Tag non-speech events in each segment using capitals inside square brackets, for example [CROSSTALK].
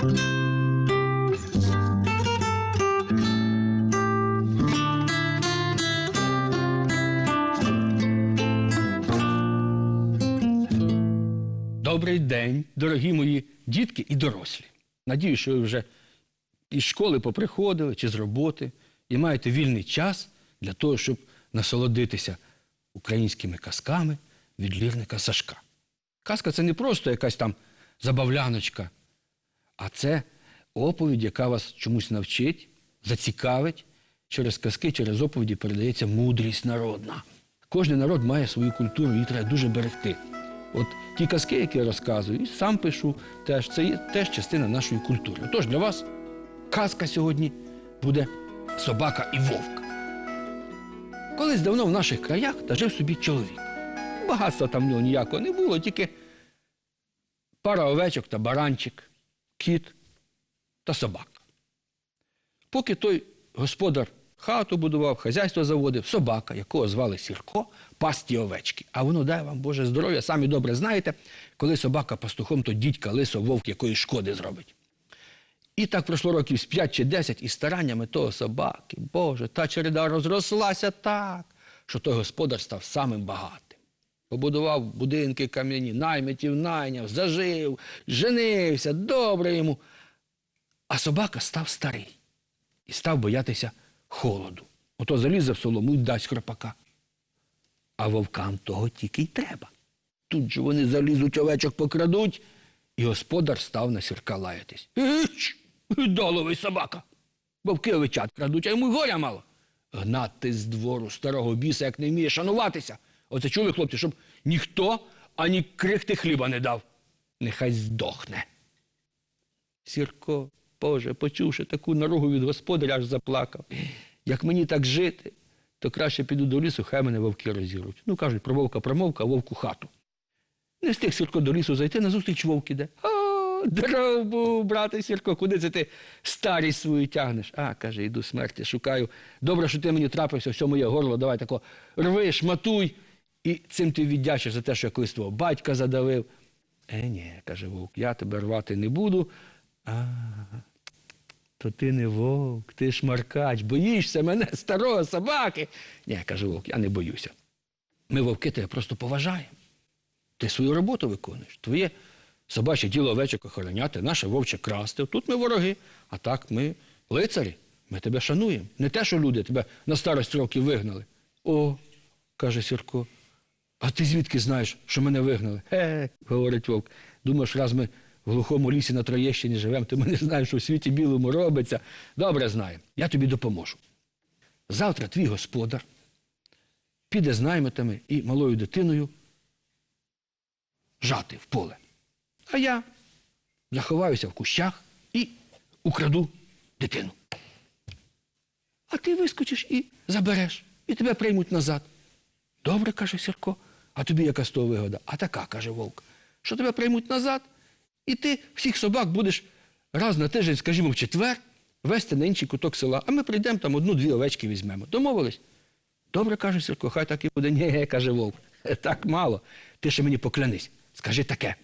Добрий день, дорогі мої дітки і дорослі. Надію, що ви вже із школи поприходили чи з роботи і маєте вільний час для того, щоб насолодитися українськими казками від лірника Сашка. Казка це не просто якась там забавляночка, а це оповідь, яка вас чомусь навчить, зацікавить. Через казки, через оповіді передається мудрість народна. Кожен народ має свою культуру, її треба дуже берегти. От ті казки, які я розказую, і сам пишу, теж, це є теж частина нашої культури. Тож для вас казка сьогодні буде собака і вовк. Колись давно в наших краях та жив собі чоловік. Багатства там в нього ніякого не було, тільки пара овечок та баранчик, кіт та собака. Поки той господар хату будував, хазяйство заводив, собака, якого звали Сірко, пас ті овечки. А воно дай вам Боже здоров'я, самі добре знаєте, коли собака пастухом, то дідька лисо вовк якої шкоди зробить. І так пройшло років з 5 чи 10, і стараннями того собаки, Боже, та череда розрослася так, що той господар став самим багатим. Побудував будинки кам'яні, наймитів найняв, зажив, женився, добре йому. А собака став старий і став боятися холоду. Ото залізе в солому і дасть хропака. А вовкам того тільки й треба. Тут же вони залізуть овечок покрадуть, і господар став на сірка лаятись. Іч, доловий собака. Вовки овечат крадуть, а йому й горя мало. Гнати з двору старого біса, як не вміє шануватися. Оце чули, хлопці, щоб ніхто ані крихти хліба не дав. Нехай здохне. Сірко, Боже, почувши таку наругу від господаря, аж заплакав. Як мені так жити, то краще піду до лісу, хай мене вовки розіруть. Ну, кажуть, про вовка промовка, а вовку хату. Не встиг Сірко до лісу зайти, назустріч вовк іде. О, здоров був, брате Сірко, куди це ти старість свою тягнеш? А, каже, йду смерті, шукаю. Добре, що ти мені трапився, все моє горло, давай тако рви, шматуй. І цим ти віддячиш за те, що я колись твого батька задавив. Е, ні, каже вовк, я тебе рвати не буду. А, то ти не вовк, ти шмаркач, боїшся мене, старого собаки. Ні, каже вовк, я не боюся. Ми вовки тебе просто поважаємо. Ти свою роботу виконуєш. Твоє собаче діло овечок охороняти, наше вовче красти. Тут ми вороги, а так ми лицарі. Ми тебе шануємо. Не те, що люди тебе на старость років вигнали. О, каже Сірко, а ти звідки знаєш, що мене вигнали? Е, говорить вовк. Думаєш, раз ми в глухому лісі на Троєщині живемо, ти мене знаєш, що в світі білому робиться. Добре знаємо. Я тобі допоможу. Завтра твій господар піде з наймитами і малою дитиною жати в поле. А я заховаюся в кущах і украду дитину. А ти вискочиш і забереш, і тебе приймуть назад. Добре, каже Сірко, а тобі яка з того вигода? А така, каже вовк, що тебе приймуть назад, і ти всіх собак будеш раз на тиждень, скажімо, в четвер, вести на інший куток села, а ми прийдемо там одну-дві овечки візьмемо. Домовились? Добре, каже Сірко, хай так і буде. Ні, каже вовк, так мало. Ти ще мені поклянись. Скажи таке.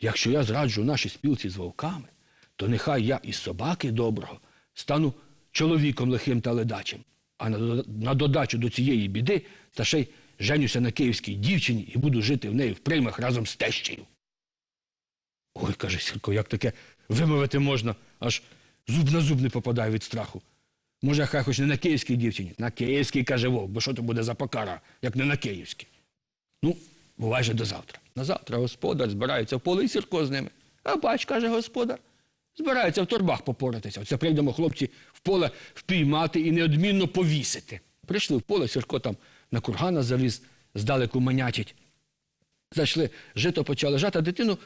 Якщо я зраджу наші спілці з вовками, то нехай я із собаки доброго стану чоловіком лихим та ледачим. А на, додачу до цієї біди та ще й женюся на київській дівчині і буду жити в неї в приймах разом з тещею. Ой, каже Сірко, як таке вимовити можна, аж зуб на зуб не попадає від страху. Може, хай хоч не на київській дівчині, на київській, каже вовк, бо що то буде за покара, як не на київській. Ну, бувай же до завтра. На завтра господар збирається в поле і сірко з ними. А бач, каже господар, збирається в торбах попоратися. Оце прийдемо хлопці в поле впіймати і неодмінно повісити. Прийшли в поле, сірко там на кургана заліз, здалеку манячить. Зайшли, жито почали жати, а дитину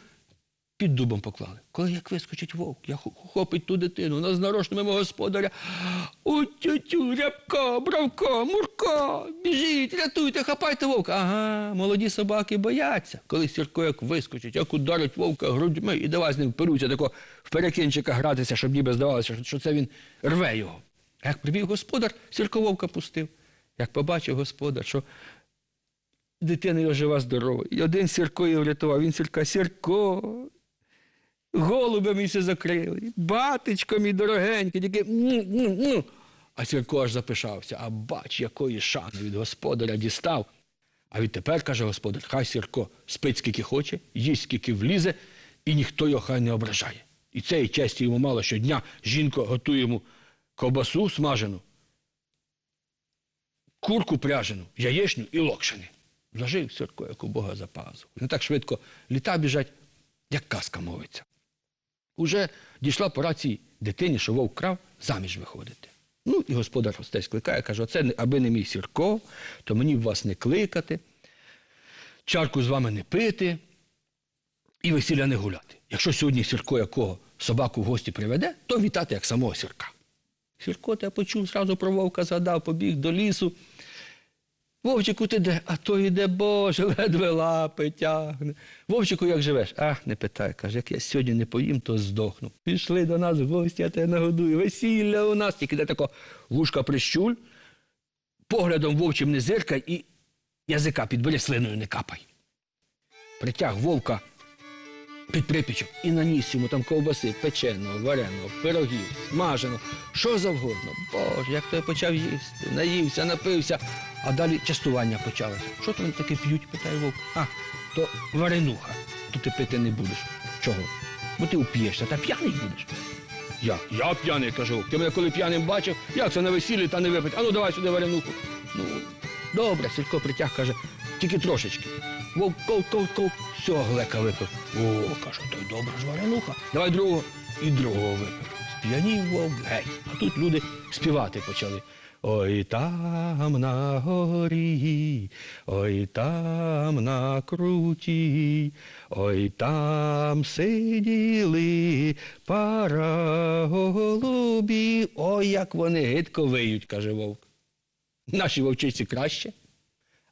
під дубом поклали. Коли як вискочить вовк, я хопить ту дитину, на знарочно мимо господаря. У тютю, рябко, бравко, мурко, біжіть, рятуйте, хапайте вовка. Ага, молоді собаки бояться. Коли сірко як вискочить, як ударить вовка грудьми і давай з ним вперуться тако в перекинчика гратися, щоб ніби здавалося, що- це він рве його. Як прибіг господар, сірко вовка пустив. Як побачив господар, що дитина його жива здорова. І один Сірко її врятував. Він Сірка, Сірко. голубами все закрили. Батечко мій дорогенький, тільки. м. А Сірко аж запишався. А бач, якої шани від господаря дістав. А відтепер, каже господар, хай Сірко спить скільки хоче, їсть скільки влізе, і ніхто його хай не ображає. І цієї честі йому мало щодня жінка готує йому ковбасу смажену, курку пряжену, яєчню і локшини. Зажив Сірко, як у Бога за пазуху. Не так швидко літа біжать, як казка мовиться. Уже дійшла пора цій дитині, що вовк крав, заміж виходити. Ну, і господар гостей кликає, каже, оце аби не мій Сірко, то мені б вас не кликати, чарку з вами не пити і весілля не гуляти. Якщо сьогодні Сірко якого собаку в гості приведе, то вітати як самого Сірка. Сірко тебе почув, зразу про вовка згадав, побіг до лісу. Вовчику, ти де? А то йде Боже, [LAUGHS] ледве лапи тягне. Вовчику, як живеш? А, не питай, каже, як я сьогодні не поїм, то здохну. Пішли до нас в гості, я тебе нагодую. Весілля у нас, тільки де тако вушка прищуль, поглядом вовчим не зиркай і язика підбери слиною не капай. Притяг вовка під припічок і наніс йому там ковбаси, печеного, вареного, пирогів, смаженого, що завгодно. Боже, як той почав їсти, наївся, напився, а далі частування почалося. Що там таке п'ють, питає вовк. А, то варенуха. То ти пити не будеш. Чого? Бо ти уп'єшся, та п'яний будеш. Я, я п'яний, вовк. Ти мене коли п'яним бачив, як це на весіллі та не випити. А ну давай сюди варенуху. Ну, добре, Сілько притяг, каже, тільки трошечки. Вовк ковт, ковт, ковт, все, глека випив. О, каже, то й добра ж варенуха. Давай другого. І другого випив. Сп'янів вовк геть. А тут люди співати почали. Ой там на горі, ой там на круті, ой там сиділи пара голубі. Ой, як вони гидко виють, каже вовк. Наші вовчиці краще.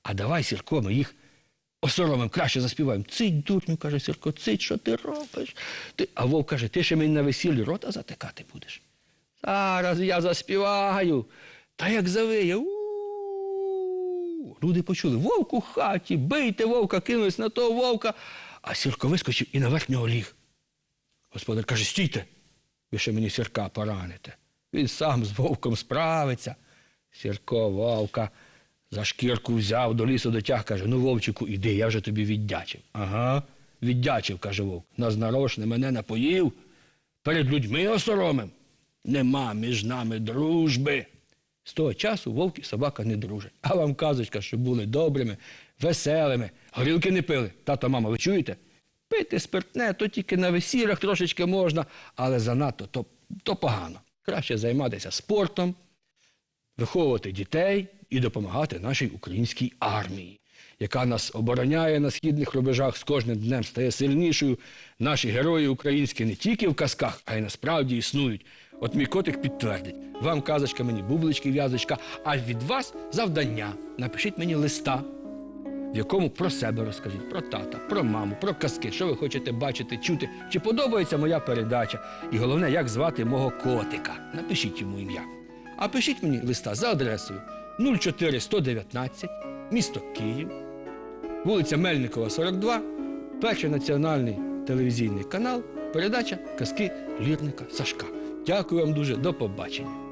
А давай, Сірко, ми їх осоромим, краще заспіваємо. Цить, дурню, каже Сірко, цить, що ти робиш? Ти... А вовк каже, ти ще мені на весіллі рота затикати будеш. Зараз я заспіваю. Та як завиє. Люди почули, вовк у хаті, бийте вовка, кинулись на того вовка. А Сірко вискочив і наверх нього ліг. Господар каже, стійте, ви ще мені сірка пораните. Він сам з вовком справиться. Сірко вовка за шкірку взяв, до лісу дотяг, каже, ну, вовчику, іди, я вже тобі віддячив. Ага, віддячив, каже вовк. Нас нарошне мене напоїв, перед людьми осоромим. Нема між нами дружби. З того часу вовк і собака не дружать. А вам казочка, що були добрими, веселими, горілки не пили. Тато, мама, ви чуєте? Пити спиртне, то тільки на весіллях трошечки можна, але занадто то, то погано. Краще займатися спортом, виховувати дітей і допомагати нашій українській армії, яка нас обороняє на східних рубежах з кожним днем стає сильнішою. Наші герої українські не тільки в казках, а й насправді існують. От мій котик підтвердить. Вам казочка, мені бублички, в'язочка, а від вас завдання. Напишіть мені листа, в якому про себе розкажіть, про тата, про маму, про казки, що ви хочете бачити, чути, чи подобається моя передача. І головне, як звати мого котика. Напишіть йому ім'я. А пишіть мені листа за адресою 04119, місто Київ, вулиця Мельникова, 42, перший національний телевізійний канал, передача Казки Лірника Сашка. Дякую вам дуже, до побачення.